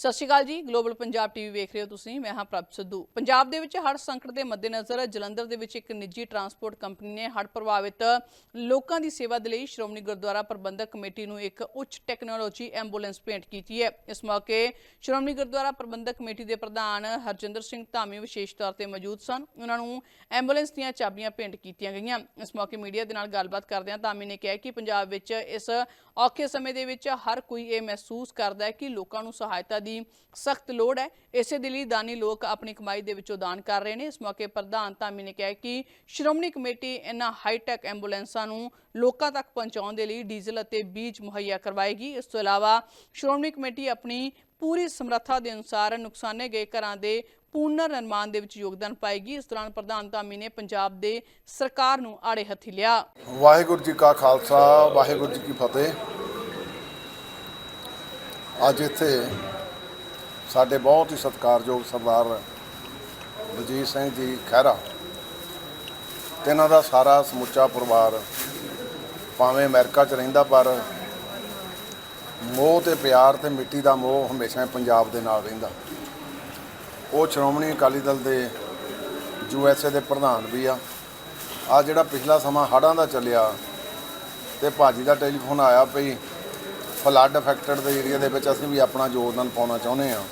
ਸਤਿ ਸ਼੍ਰੀ ਅਕਾਲ ਜੀ global Punjab TV ਵੇਖ ਰਹੇ ਹੋ ਤੁਸੀਂ, ਮੈਂ ਹਾਂ ਪ੍ਰਭ ਸਿੱਧੂ। ਪੰਜਾਬ ਦੇ ਵਿੱਚ ਹੜ੍ਹ ਸੰਕਟ ਦੇ ਮੱਦੇਨਜ਼ਰ ਜਲੰਧਰ ਦੇ ਵਿੱਚ ਇੱਕ ਨਿੱਜੀ ਟਰਾਂਸਪੋਰਟ ਕੰਪਨੀ ਨੇ ਹੜ੍ਹ ਪ੍ਰਭਾਵਿਤ ਲੋਕਾਂ ਦੀ ਸੇਵਾ ਦੇ ਲਈ ਸ਼੍ਰੋਮਣੀ ਗੁਰਦੁਆਰਾ ਪ੍ਰਬੰਧਕ ਕਮੇਟੀ ਨੂੰ ਇੱਕ ਉੱਚ ਟੈਕਨੋਲੋਜੀ ਐਂਬੂਲੈਂਸ ਭੇਂਟ ਕੀਤੀ ਹੈ। ਇਸ ਮੌਕੇ ਸ਼੍ਰੋਮਣੀ ਗੁਰਦੁਆਰਾ ਪ੍ਰਬੰਧਕ ਕਮੇਟੀ ਦੇ ਪ੍ਰਧਾਨ ਹਰਜਿੰਦਰ ਸਿੰਘ ਧਾਮੀ ਵਿਸ਼ੇਸ਼ ਤੌਰ ਤੇ ਮੌਜੂਦ ਸਨ। ਉਹਨਾਂ ਨੂੰ ਐਂਬੂਲੈਂਸ ਦੀਆਂ ਚਾਬੀਆਂ ਭੇਂਟ ਕੀਤੀਆਂ ਗਈਆਂ। ਇਸ ਮੌਕੇ ਮੀਡੀਆ ਦੇ ਨਾਲ ਗੱਲਬਾਤ ਕਰਦਿਆਂ ਧਾਮੀ ਨੇ ਕਿਹਾ ਕਿ ਪੰਜਾਬ ਵਿੱਚ ਇਸ ਔਖੇ ਸਮੇਂ ਦੇ ਵਿੱਚ ਹਰ ਕੋਈ ਇਹ ਮਹਿਸੂਸ ਕਰਦਾ ਹੈ ਕਿ ਲੋਕਾਂ ਨੂੰ ਸਹਾਇਤਾ ਦੀ ਸਖਤ ਲੋੜ ਹੈ। ਇਸੇ ਦੇ ਲਈ ਦਾਨੀ ਲੋਕ ਆਪਣੀ ਕਮਾਈ ਦੇ ਵਿੱਚੋਂ ਦਾਨ ਕਰ ਰਹੇ ਨੇ। ਇਸ ਮੌਕੇ ਪ੍ਰਧਾਨ ਧਾਮੀ ਨੇ ਕਿਹਾ ਕਿ ਸ਼੍ਰੋਮਣੀ ਕਮੇਟੀ ਇਹਨਾਂ ਹਾਈਟੈਕ ਐਂਬੂਲੈਂਸਾਂ ਨੂੰ ਲੋਕਾਂ ਤੱਕ ਪਹੁੰਚਾਉਣ ਦੇ ਲਈ ਡੀਜ਼ਲ ਅਤੇ ਬੀਜ ਮੁਹੱਈਆ ਕਰਵਾਏਗੀ। ਇਸ ਤੋਂ ਇਲਾਵਾ ਸ਼੍ਰੋਮਣੀ ਕਮੇਟੀ ਆਪਣੀ ਪੂਰੀ ਸਮਰੱਥਾ ਦੇ ਅਨੁਸਾਰ ਨੁਕਸਾਨੇ ਗਏ ਘਰਾਂ ਦੇ ਪੁਨਰ ਨਿਰਮਾਣ ਦੇ ਵਿੱਚ ਯੋਗਦਾਨ ਪਾਏਗੀ। ਇਸ ਦੌਰਾਨ ਪ੍ਰਧਾਨ ਧਾਮੀ ਨੇ ਪੰਜਾਬ ਦੇ ਸਰਕਾਰ ਨੂੰ ਆੜੇ ਹੱਥੀ ਲਿਆ। ਵਾਹਿਗੁਰੂ ਜੀ ਕਾ ਖਾਲਸਾ, ਵਾਹਿਗੁਰੂ ਜੀ ਕੀ ਫਤਿਹ। ਅੱਜ ਇੱਥੇ ਸਾਡੇ ਬਹੁਤ ਹੀ ਸਤਿਕਾਰਯੋਗ ਸਰਦਾਰ ਬਲਜੀਤ ਸਿੰਘ ਜੀ ਖਹਿਰਾ ਤੇ ਇਹਨਾਂ ਦਾ ਸਾਰਾ ਸਮੁੱਚਾ ਪਰਿਵਾਰ ਭਾਵੇਂ ਅਮਰੀਕਾ 'ਚ ਰਹਿੰਦਾ, ਪਰ ਮੋਹ ਤੇ ਪਿਆਰ ਤੇ ਮਿੱਟੀ ਦਾ ਮੋਹ ਹਮੇਸ਼ਾ ਪੰਜਾਬ ਦੇ ਨਾਲ ਰਹਿੰਦਾ। ਉਹ ਸ਼੍ਰੋਮਣੀ ਅਕਾਲੀ ਦਲ ਦੇ ਯੂ ਐਸ ਏ ਦੇ ਪ੍ਰਧਾਨ ਵੀ ਆ। ਆ ਜਿਹੜਾ ਪਿਛਲਾ ਸਮਾਂ ਹੜ੍ਹਾਂ ਦਾ ਚੱਲਿਆ ਤੇ ਭਾਜੀ ਦਾ ਟੈਲੀਫੋਨ ਆਇਆ ਪਈ ਫਲੱਡ ਅਫੈਕਟਡ ਦੇ ਏਰੀਆ ਦੇ ਵਿੱਚ ਅਸੀਂ ਵੀ ਆਪਣਾ ਯੋਗਦਾਨ ਪਾਉਣਾ ਚਾਹੁੰਦੇ ਆ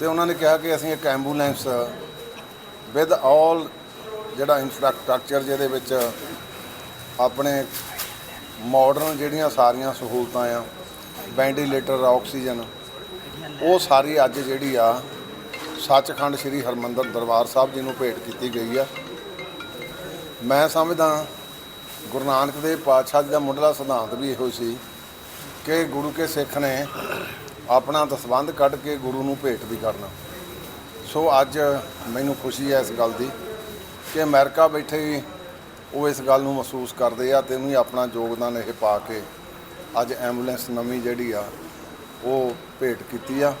ਤੇ ਉਹਨਾਂ ਨੇ ਕਿਹਾ ਕਿ ਅਸੀਂ ਇੱਕ ਐਂਬੂਲੈਂਸ ਵਿਦ ਆਲ ਜਿਹੜਾ ਇਨਫਰਾਸਟ੍ਰਕਚਰ ਜਿਹਦੇ ਵਿੱਚ ਆਪਣੇ ਮਾਡਰਨ ਜਿਹੜੀਆਂ ਸਾਰੀਆਂ ਸਹੂਲਤਾਂ ਆ ਵੈਂਟੀਲੇਟਰ ਆਕਸੀਜਨ ਉਹ ਸਾਰੀ ਅੱਜ ਜਿਹੜੀ ਆ, ਸੱਚਖੰਡ ਸ੍ਰੀ ਹਰਮੰਦਰ ਦਰਬਾਰ ਸਾਹਿਬ ਜੀ ਨੂੰ ਭੇਟ ਕੀਤੀ ਗਈ ਆ। ਮੈਂ ਸਮਝਦਾ ਗੁਰੂ ਨਾਨਕ ਦੇਵ ਪਾਤਸ਼ਾਹ ਜੀ ਦਾ ਮੁੱਢਲਾ ਸਿਧਾਂਤ ਵੀ ਇਹੋ ਸੀ ਕਿ ਗੁਰੂ ਕੇ ਸਿੱਖ ਨੇ ਆਪਣਾ ਦਸਬੰਧ ਕੱਢ ਕੇ ਗੁਰੂ ਨੂੰ ਭੇਟ ਵੀ ਕਰਨਾ। ਸੋ ਅੱਜ ਮੈਨੂੰ ਖੁਸ਼ੀ ਹੈ ਇਸ ਗੱਲ ਦੀ ਕਿ ਅਮਰੀਕਾ ਬੈਠੇ ਹੀ ਉਹ ਇਸ ਗੱਲ ਨੂੰ ਮਹਿਸੂਸ ਕਰਦੇ ਆ ਤੇ ਉਹਨੂੰ ਆਪਣਾ ਯੋਗਦਾਨ ਇਹ ਪਾ ਕੇ ਅੱਜ ਐਂਬੂਲੈਂਸ ਨਵੀਂ ਜਿਹੜੀ ਆ, ਉਹ ਭੇਟ ਕੀਤੀ ਆ।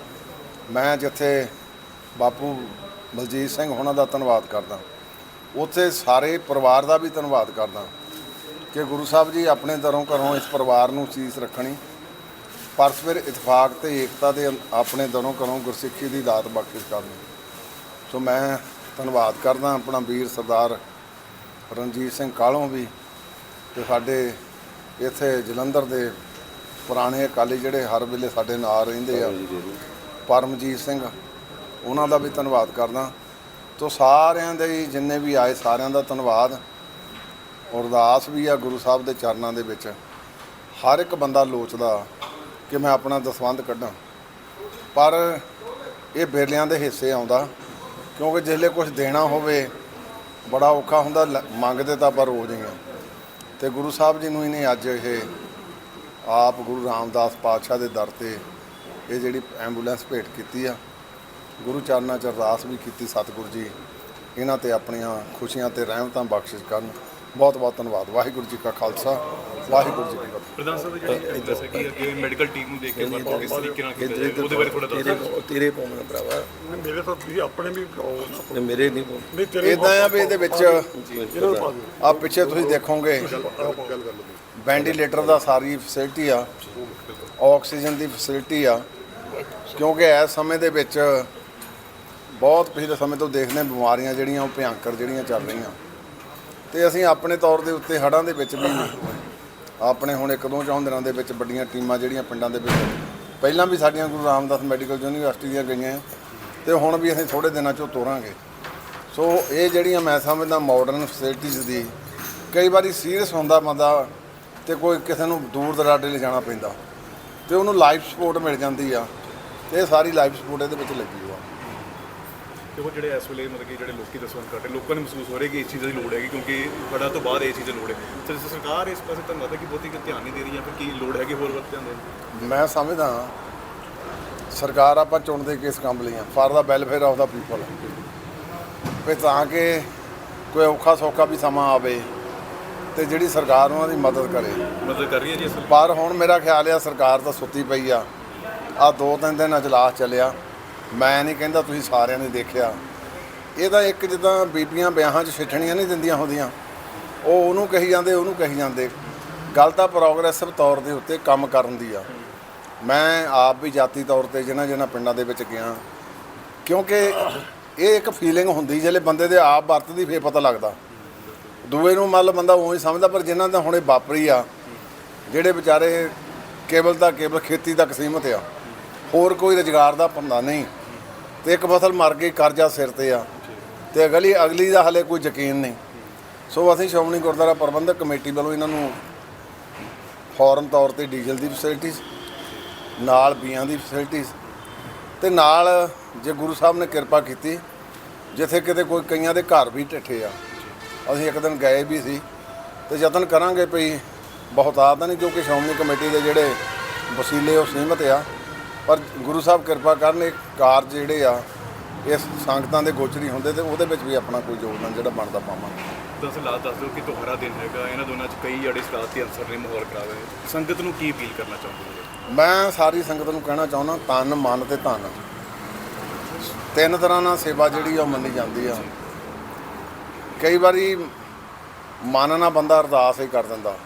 ਮੈਂ ਜਿੱਥੇ ਬਾਪੂ ਬਲਜੀਤ ਸਿੰਘ ਉਹਨਾਂ ਦਾ ਧੰਨਵਾਦ ਕਰਦਾ। ਉੱਥੇ ਸਾਰੇ ਪਰਿਵਾਰ ਦਾ ਵੀ ਧੰਨਵਾਦ ਕਰਦਾ ਕਿ ਗੁਰੂ ਸਾਹਿਬ ਜੀ ਆਪਣੇ ਦਰੋਂ ਘਰੋਂ ਇਸ ਪਰਿਵਾਰ ਨੂੰ ਚੀਜ਼ ਰੱਖਣੀ। ਪਰਸਪਰ ਇਤਫਾਕ ਤੇ ਏਕਤਾ ਦੇ ਆਪਣੇ ਦਰੋਂ ਘਰੋਂ ਗੁਰਸਿੱਖੀ ਦੀ ਦਾਤ ਬਖਸ਼ਿਸ਼ ਕਰਨੀ ਸੋ ਮੈਂ ਧੰਨਵਾਦ ਕਰਦਾ ਆਪਣਾ ਵੀਰ ਸਰਦਾਰ ਰਣਜੀਤ ਸਿੰਘ ਕਾਲੋਂ ਵੀ ਤੇ ਸਾਡੇ ਇੱਥੇ ਜਲੰਧਰ ਦੇ ਪੁਰਾਣੇ ਅਕਾਲੀ ਜਿਹੜੇ ਹਰ ਵੇਲੇ ਸਾਡੇ ਨਾਲ ਰਹਿੰਦੇ ਆ ਪਰਮਜੀਤ ਸਿੰਘ ਉਹਨਾਂ ਦਾ ਵੀ ਧੰਨਵਾਦ ਕਰਦਾ। ਤੋ ਸਾਰਿਆਂ ਦੇ ਹੀ ਜਿੰਨੇ ਵੀ ਆਏ ਸਾਰਿਆਂ ਦਾ ਧੰਨਵਾਦ। ਅਰਦਾਸ ਵੀ ਆ ਗੁਰੂ ਸਾਹਿਬ ਦੇ ਚਰਨਾਂ ਦੇ ਵਿੱਚ। ਹਰ ਇੱਕ ਬੰਦਾ ਲੋਚਦਾ। ਕਿ ਮੈਂ ਆਪਣਾ ਦਸਵੰਧ ਕੱਢਾਂ। ਪਰ ਇਹ ਬੇਲਿਆਂ ਦੇ ਹਿੱਸੇ ਆਉਂਦਾ, ਕਿਉਂਕਿ ਜਿਹਲੇ ਕੁਝ ਦੇਣਾ ਹੋਵੇ, ਬੜਾ ਔਖਾ ਹੁੰਦਾ, ਲ- ਮੰਗਦੇ ਤਾਂ ਪਰ ਰੋਜ਼ ਹੀ ਆ। ਤੇ ਗੁਰੂ ਸਾਹਿਬ ਜੀ ਨੂੰ ਹੀ ਨੇ ਅੱਜ ਇਹ ਆਪ ਗੁਰੂ ਰਾਮਦਾਸ ਪਾਤਸ਼ਾਹ ਦੇ ਦਰ ਤੇ ਇਹ ਜਿਹੜੀ ਐਂਬੂਲੈਂਸ ਭੇਟ ਕੀਤੀ ਆ, ਗੁਰੂ ਚਰਨਾਂ 'ਚ ਅਰਦਾਸ ਵੀ ਕੀਤੀ ਸਤਿਗੁਰੂ ਜੀ, ਇਹਨਾਂ ਤੇ ਆਪਣੀਆਂ ਖੁਸ਼ੀਆਂ ਤੇ ਰਹਿਮਤਾਂ ਬਖਸ਼ਿਸ਼ ਕਰਨ। ਬਹੁਤ ਬਹੁਤ ਧੰਨਵਾਦ। ਵਾਹਿਗੁਰੂ ਜੀ ਕਾ ਖਾਲਸਾ ਵਾਹਿਗੁਰੂ ਜੀ ਕੀ ਫਤਿਹ। ਪ੍ਰਧਾਨ ਸਾਹਿਬ ਜਿਹੜੀ ਦੱਸਿਆ ਕਿ ਅੱਗੇ ਮੈਡੀਕਲ ਟੀਮ ਨੂੰ ਦੇਖ ਕੇ ਵਰਤੋਂ ਕਿਸ ਤਰੀਕੇ ਨਾਲ ਕੀਤਾ ਜਾਏ ਉਹਦੇ ਬਾਰੇ ਥੋੜਾ ਤੇਰੇ ਦੱਸੋ ਤੇਰੇ ਪਾਉਣਾ ਭਰਾਵਾ ਮੇਰੇ ਤਾਂ ਤੁਸੀਂ ਆਪਣੇ ਵੀ ਪਾਓ ਮੇਰੇ ਨਹੀਂ ਪਾਉਣਾ ਨਹੀਂ ਤੇਰੇ ਇਦਾਂ ਆ ਵੀ ਇਹਦੇ ਵਿੱਚ ਆ। ਪਿੱਛੇ ਤੁਸੀਂ ਦੇਖੋਗੇ ਵੈਂਟੀਲੇਟਰ ਦਾ ਸਾਰੀ ਫੈਸਿਲਿਟੀ ਆ। ਆਕਸੀਜਨ ਦੀ ਫੈਸਿਲਿਟੀ ਆ। ਕਿਉਂਕਿ ਇਸ ਸਮੇਂ ਦੇ ਵਿੱਚ ਬਹੁਤ ਪਿਛਲੇ ਸਮੇਂ ਤੋਂ ਦੇਖਦੇ ਬਿਮਾਰੀਆਂ ਜਿਹੜੀਆਂ ਉਹ ਭਿਆਨਕ ਜਿਹੜੀਆਂ ਚੱਲ ਰਹੀਆਂ। ਤੇ ਅਸੀਂ ਆਪਣੇ ਤੌਰ ਦੇ ਉੱਤੇ ਹੜ੍ਹਾਂ ਦੇ ਵਿੱਚ ਵੀ ਆਪਣੇ ਹੁਣ ਇੱਕ ਦੋ ਚੌਂ ਦਿਨਾਂ ਦੇ ਵਿੱਚ ਵੱਡੀਆਂ ਟੀਮਾਂ ਜਿਹੜੀਆਂ ਪਿੰਡਾਂ ਦੇ ਵਿੱਚ, ਪਹਿਲਾਂ ਵੀ ਸਾਡੀਆਂ ਗੁਰੂ ਰਾਮਦਾਸ ਮੈਡੀਕਲ ਯੂਨੀਵਰਸਿਟੀ ਦੀਆਂ ਗਈਆਂ, ਤੇ ਹੁਣ ਵੀ ਅਸੀਂ ਥੋੜੇ ਦਿਨਾਂ 'ਚੋਂ ਤੋਰਾਂਗੇ। ਸੋ ਇਹ ਜਿਹੜੀਆਂ ਮੈਂ ਸਮਝਦਾ ਮਾਡਰਨ ਫੈਸਿਲਿਟੀਜ਼ ਦੀ, ਕਈ ਵਾਰੀ ਸੀਰੀਅਸ ਹੁੰਦਾ ਬੰਦਾ ਤੇ ਕੋਈ ਕਿਸੇ ਨੂੰ ਦੂਰ ਦਰਾਡੇ ਲੈ ਜਾਣਾ ਪੈਂਦਾ, ਤੇ ਉਹਨੂੰ ਲਾਈਫ ਸਪੋਰਟ ਮਿਲ ਜਾਂਦੀ ਆ, ਤੇ ਇਹ ਸਾਰੀ ਲਾਈਫ ਸਪੋਰਟ ਇਹਦੇ ਵਿੱਚ ਲੱਗੀ ਹੋਆ ਦੇਖੋ ਜਿਹੜੇ ਇਸ ਵੇਲੇ ਮਤਲਬ ਕਿ ਜਿਹੜੇ ਲੋਕੀ ਦਸਵੰਦ ਕਰਦੇ ਲੋਕਾਂ ਨੂੰ ਮਹਿਸੂਸ ਹੋ ਰਿਹਾ ਕਿ ਇਸ ਚੀਜ਼ ਦੀ ਲੋੜ ਹੈਗੀ ਕਿਉਂਕਿ ਬੜਾ ਤੋਂ ਬਾਅਦ ਇਹ ਚੀਜ਼ ਦੀ ਲੋੜ ਹੈ। ਤੇ ਸਰਕਾਰ ਇਸ ਪਾਸੇ ਤੁਹਾਨੂੰ ਲੱਗਦਾ ਕਿ ਬਹੁਤੀ ਕਿ ਧਿਆਨ ਨਹੀਂ ਦੇ ਰਹੀ ਜਾਂ ਫਿਰ ਕੀ ਲੋੜ ਹੈਗੀ ਹੋਰ ਵਰਤ ਜਾਂਦੇ ਮੈਂ ਸਮਝਦਾ ਸਰਕਾਰ ਆਪਾਂ ਚੁਣਦੇ ਕਿਸ ਕੰਮ ਲਈ ਆ। For the welfare of the people ਵੀ ਤਾਂ ਕਿ ਕੋਈ ਔਖਾ ਸੌਖਾ ਵੀ ਸਮਾਂ ਆਵੇ ਤੇ ਜਿਹੜੀ ਸਰਕਾਰ ਉਹਨਾਂ ਦੀ ਮਦਦ ਕਰੇ। ਮਦਦ ਕਰ ਰਹੀ ਹੈ ਜੀ ਪਰ ਹੁਣ ਮੇਰਾ ਖਿਆਲ ਆ ਸਰਕਾਰ ਤਾਂ ਸੁੱਤੀ ਪਈ ਆ। ਆ ਦੋ ਤਿੰਨ ਦਿਨ ਅਜਲਾਸ ਚੱਲਿਆ। ਮੈਂ ਨਹੀਂ ਕਹਿੰਦਾ ਤੁਸੀਂ ਸਾਰਿਆਂ ਨੇ ਦੇਖਿਆ। ਇਹਦਾ ਇੱਕ ਜਿੱਦਾਂ ਬੀਬੀਆਂ ਵਿਆਹਾਂ 'ਚ ਸਿੱਠਣੀਆਂ ਨਹੀਂ ਦਿੰਦੀਆਂ ਹੁੰਦੀਆਂ। ਉਹ ਉਹਨੂੰ ਕਹੀ ਜਾਂਦੇ, ਉਹਨੂੰ ਕਹੀ ਜਾਂਦੇ। ਗੱਲ ਤਾਂ ਪ੍ਰੋਗਰੈਸਿਵ ਤੌਰ ਦੇ ਉੱਤੇ ਕੰਮ ਕਰਨ ਦੀ ਆ। ਮੈਂ ਆਪ ਵੀ ਜਾਤੀ ਤੌਰ ਤੇ ਜਿਹਨਾਂ ਜਿਹਨਾਂ ਪਿੰਡਾਂ ਦੇ ਵਿੱਚ ਗਿਆ। ਕਿਉਂਕਿ ਇਹ ਇੱਕ ਫੀਲਿੰਗ ਹੁੰਦੀ ਜਿਹੜੇ ਬੰਦੇ ਦੇ ਆਪ ਵਰਤਦੀ ਫੇਰ ਪਤਾ ਲੱਗਦਾ। ਦੂਏ ਨੂੰ ਮੰਨ ਲਓ ਬੰਦਾ ਉਹੀ ਸਮਝਦਾ, ਪਰ ਜਿਨ੍ਹਾਂ ਦਾ ਹੁਣੇ ਵਾਪਰੀ ਆ, ਜਿਹੜੇ ਵਿਚਾਰੇ ਕੇਵਲ ਦਾ ਕੇਵਲ ਖੇਤੀ ਤੱਕ ਸੀਮਤ ਆ। ਹੋਰ ਕੋਈ ਰੁਜ਼ਗਾਰ ਦਾ ਪੰਦਾ ਨਹੀਂ। ਤੇ ਇੱਕ ਫਸਲ ਮਰ ਗਈ, ਕਰਜ਼ਾ ਸਿਰ ਤੇ ਆ। ਤੇ ਅਗਲੀ ਅਗਲੀ ਦਾ ਹਲੇ ਕੋਈ ਯਕੀਨ ਨਹੀਂ। ਸੋ ਅਸੀਂ ਸ਼੍ਰੋਮਣੀ ਗੁਰਦੁਆਰਾ ਪ੍ਰਬੰਧਕ ਕਮੇਟੀ ਵੱਲੋਂ ਇਹਨਾਂ ਨੂੰ ਫੌਰਨ ਤੌਰ ਤੇ ਡੀਜ਼ਲ ਦੀ ਫੈਸਿਲਿਟੀਜ਼ ਨਾਲ ਬੀਆਂ ਦੀ ਫੈਸਿਲਿਟੀਜ਼ ਤੇ ਨਾਲ ਜੇ ਗੁਰੂ ਸਾਹਿਬ ਨੇ ਕਿਰਪਾ ਕੀਤੀ, ਜਿੱਥੇ ਕਿਤੇ ਕੋਈ ਕਈਆਂ ਦੇ ਘਰ ਵੀ ਢੱਠੇ ਆ। ਅਸੀਂ ਇੱਕ ਦਿਨ ਗਏ ਵੀ ਸੀ, ਤੇ ਯਤਨ ਕਰਾਂਗੇ ਭਈ ਬਹੁਤਾਤ ਨਹੀਂ ਕਿਉਂਕਿ ਸ਼੍ਰੋਮਣੀ ਕਮੇਟੀ ਦੇ ਜਿਹੜੇ ਵਸੀਲੇ ਉਹ ਸੀਮਤ ਆ। ਪਰ ਗੁਰੂ ਸਾਹਿਬ ਕਿਰਪਾ ਕਰਨ ਇਹ ਕਾਰਜ ਜਿਹੜੇ ਆ ਇਸ ਸੰਗਤਾਂ ਦੇ ਗੋਚਰੀ ਹੁੰਦੇ ਤੇ ਉਹਦੇ ਵਿੱਚ ਵੀ ਆਪਣਾ ਕੋਈ ਯੋਗਦਾਨ ਜਿਹੜਾ ਬਣਦਾ ਪਾਵਾਂਗੇ ਦੱਸ ਲਾ ਦੱਸ ਦਿਓ ਕਿ ਤੁਹਾਰਾ ਦਿਨ ਹੈਗਾ ਇਹਨਾਂ ਦੋਨਾਂ 'ਚ ਕਈ ਜਿਹੜੇ ਸ਼ਰਾਰਤੀ ਅਨਸਰ ਨੇ ਮਾਹੌਲ ਖਰਾਬ ਹੈ ਸੰਗਤ ਨੂੰ ਕੀ ਅਪੀਲ ਕਰਨਾ ਚਾਹੁੰਦੇ ਹੋ? ਮੈਂ ਸਾਰੀ ਸੰਗਤ ਨੂੰ ਕਹਿਣਾ ਚਾਹੁੰਦਾ ਤਨ ਮਨ ਤੇ ਧਨ। ਤਿੰਨ ਤਰ੍ਹਾਂ ਨਾਲ ਸੇਵਾ ਜਿਹੜੀ ਆ ਉਹ ਮੰਨੀ ਜਾਂਦੀ ਆ। ਕਈ ਵਾਰੀ ਮਨ ਨਾਲ ਬੰਦਾ ਅਰਦਾਸ ਹੀ ਕਰ ਦਿੰਦਾ।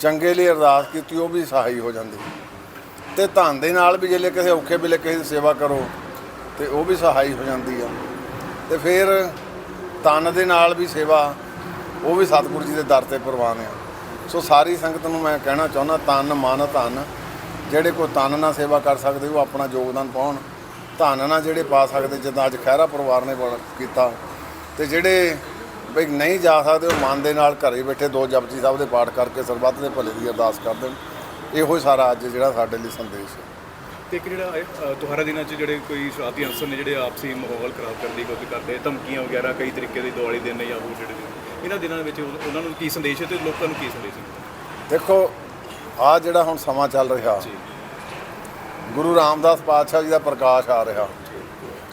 ਚੰਗੇ ਲਈ ਅਰਦਾਸ ਕੀਤੀ ਉਹ ਵੀ ਸਹਾਈ ਹੋ ਜਾਂਦੀ। ਤੇ ਧਨ ਦੇ ਨਾਲ ਵੀ ਜੇ ਕਿਸੇ ਔਖੇ ਵੇਲੇ ਕਿਸੇ ਦੀ ਸੇਵਾ ਕਰੋ, ਤੇ ਉਹ ਵੀ ਸਹਾਈ ਹੋ ਜਾਂਦੀ ਆ। ਤੇ ਫਿਰ ਤਨ ਦੇ ਨਾਲ ਵੀ ਸੇਵਾ, ਉਹ ਵੀ ਸਤਿਗੁਰੂ ਜੀ ਦੇ ਦਰ ਤੇ ਪ੍ਰਵਾਨ ਆ। ਸੋ ਸਾਰੀ ਸੰਗਤ ਨੂੰ ਮੈਂ ਕਹਿਣਾ ਚਾਹੁੰਦਾ ਤਨ ਮਨ ਧਨ, ਜਿਹੜੇ ਕੋਈ ਤਨ ਨਾਲ ਸੇਵਾ ਕਰ ਸਕਦੇ, ਉਹ ਆਪਣਾ ਯੋਗਦਾਨ ਪਾਉਣ। ਧਨ ਨਾਲ ਜਿਹੜੇ ਪਾ ਸਕਦੇ, ਜਿੱਦਾਂ ਅੱਜ ਖਹਿਰਾ ਪਰਿਵਾਰ ਨੇ ਬੜਾ ਕੀਤਾ। ਤੇ ਜਿਹੜੇ ਬਈ ਨਹੀਂ ਜਾ ਸਕਦੇ, ਉਹ ਮਨ ਦੇ ਨਾਲ ਘਰੇ ਬੈਠੇ ਦੋ ਜਪਜੀ ਸਾਹਿਬ ਦੇ ਪਾਠ ਕਰਕੇ ਸਰਬੱਤ ਦੇ ਭਲੇ ਦੀ ਅਰਦਾਸ ਕਰਦੇ ਨੇ ਇਹੋ ਹੀ ਸਾਰਾ ਅੱਜ ਜਿਹੜਾ ਸਾਡੇ ਲਈ ਸੰਦੇਸ਼ ਹੈ। ਤੇ ਇੱਕ ਜਿਹੜਾ ਇਹ, ਅ, ਦਿਨਾਂ 'ਚ ਜਿਹੜੇ ਕੋਈ ਸ਼ਰਾਰਤੀ ਅਨਸਰ ਨੇ ਜਿਹੜੇ ਆਪਸੀ ਮਾਹੌਲ ਖਰਾਬ ਕਰਨ ਦੀ ਕੋਸ਼ਿਸ਼ ਕਰਦੇ ਧਮਕੀਆਂ ਵਗੈਰਾ ਕਈ ਤਰੀਕੇ ਦੇ ਦਿਵਾਲੀ ਦਿਨ ਨੇ ਜਾਂ ਹੋਰ ਜਿਹੜੇ ਦਿਨ ਇਹਨਾਂ ਦਿਨਾਂ ਵਿੱਚ ਉਹ- ਉਹਨਾਂ ਨੂੰ ਕੀ ਸੰਦੇਸ਼ ਹੈ ਤੇ ਲੋਕਾਂ ਨੂੰ ਕੀ ਸੰਦੇਸ਼ ਹੈ? ਦੇਖੋ ਆ ਜਿਹੜਾ ਹੁਣ ਸਮਾਂ ਚੱਲ ਰਿਹਾ ਜੀ। ਗੁਰੂ ਰਾਮਦਾਸ ਪਾਤਸ਼ਾਹ ਜੀ ਦਾ ਪ੍ਰਕਾਸ਼ ਆ ਰਿਹਾ।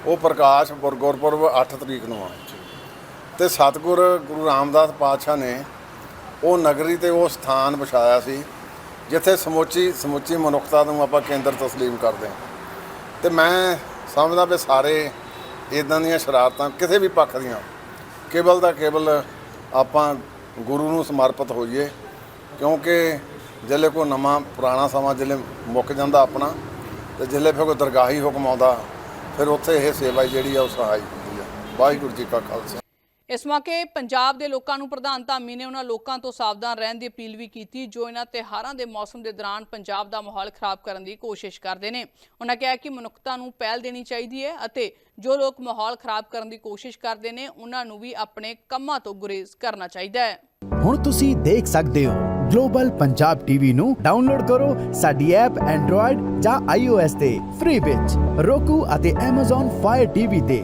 ਉਹ ਪ੍ਰਕਾਸ਼ ਗੁਰ- ਗੁਰਪੁਰਬ 8 ਤਰੀਕ ਨੂੰ ਆ। ਤੇ ਸਤਿਗੁਰ ਗੁਰੂ ਰਾਮਦਾਸ ਪਾਤਸ਼ਾਹ ਨੇ ਉਹ ਨਗਰੀ ਤੇ ਉਹ ਸਥਾਨ ਵਿਛਾਇਆ ਸੀ। ਜਿੱਥੇ ਸਮੁੱਚੀ ਸਮੁੱਚੀ ਮਨੁੱਖਤਾ ਨੂੰ ਆਪਾਂ ਕੇਂਦਰ ਤਸਲੀਮ ਕਰਦੇ ਹਾਂ। ਤੇ ਮੈਂ ਸਮਝਦਾ ਵੀ ਸਾਰੇ ਇਦਾਂ ਦੀਆਂ ਸ਼ਰਾਰਤਾਂ ਕਿਸੇ ਵੀ ਪੱਖ ਦੀਆਂ, ਕੇਵਲ ਦਾ ਕੇਵਲ ਆਪਾਂ ਗੁਰੂ ਨੂੰ ਸਮਰਪਿਤ ਹੋਈਏ, ਕਿਉਂਕਿ ਜਿੱਲੇ ਕੋ ਨਵਾਂ ਪੁਰਾਣਾ ਸਮਾਂ ਜਿੱਲੇ ਮੁੱਕ ਜਾਂਦਾ ਆਪਣਾ, ਤੇ ਜਿੱਲੇ ਫਿਰ ਕੋਈ ਦਰਗਾਹੀ ਹੁਕਮ ਆਉਂਦਾ, ਫਿਰ ਉੱਥੇ ਇਹ ਸੇਵਾ ਜਿਹੜੀ ਆ ਉਹ ਸਹਾਈ ਹੁੰਦੀ ਆ। ਵਾਹਿਗੁਰੂ ਜੀ ਕਾ ਖਾਲਸਾ। ਇਸ ਮੌਕੇ ਪੰਜਾਬ ਦੇ ਲੋਕਾਂ ਨੂੰ ਪ੍ਰਧਾਨ ਧਾਮੀ ਨੇ ਉਹਨਾਂ ਲੋਕਾਂ ਤੋਂ ਸਾਵਧਾਨ ਰਹਿਣ ਦੀ ਅਪੀਲ ਵੀ ਕੀਤੀ, ਜੋ ਇਹਨਾਂ ਤਿਉਹਾਰਾਂ ਦੇ ਮੌਸਮ ਦੇ ਦੌਰਾਨ ਪੰਜਾਬ ਦਾ ਮਾਹੌਲ ਖਰਾਬ ਕਰਨ ਦੀ ਕੋਸ਼ਿਸ਼ ਕਰਦੇ ਨੇ। ਉਹਨਾਂ ਕਿਹਾ ਕਿ ਮਨੁੱਖਤਾ ਨੂੰ ਪਹਿਲ ਦੇਣੀ ਚਾਹੀਦੀ ਹੈ ਅਤੇ ਜੋ ਲੋਕ ਮਾਹੌਲ ਖਰਾਬ ਕਰਨ ਦੀ ਕੋਸ਼ਿਸ਼ ਕਰਦੇ ਨੇ, ਉਹਨਾਂ ਨੂੰ ਵੀ ਆਪਣੇ ਕੰਮਾਂ ਤੋਂ ਗੁਰੇਜ਼ ਕਰਨਾ ਚਾਹੀਦਾ ਹੈ। ਹੁਣ ਤੁਸੀਂ ਦੇਖ ਸਕਦੇ ਹੋ, ਗਲੋਬਲ ਪੰਜਾਬ ਟੀਵੀ ਨੂੰ ਡਾਊਨਲੋਡ ਕਰੋ ਸਾਡੀ ਐਪ ਐਂਡਰੋਇਡ ਜਾਂ iOS ਤੇ, ਫ੍ਰੀ ਵਿੱਚ roku ਅਤੇ Amazon Fire TV ਤੇ।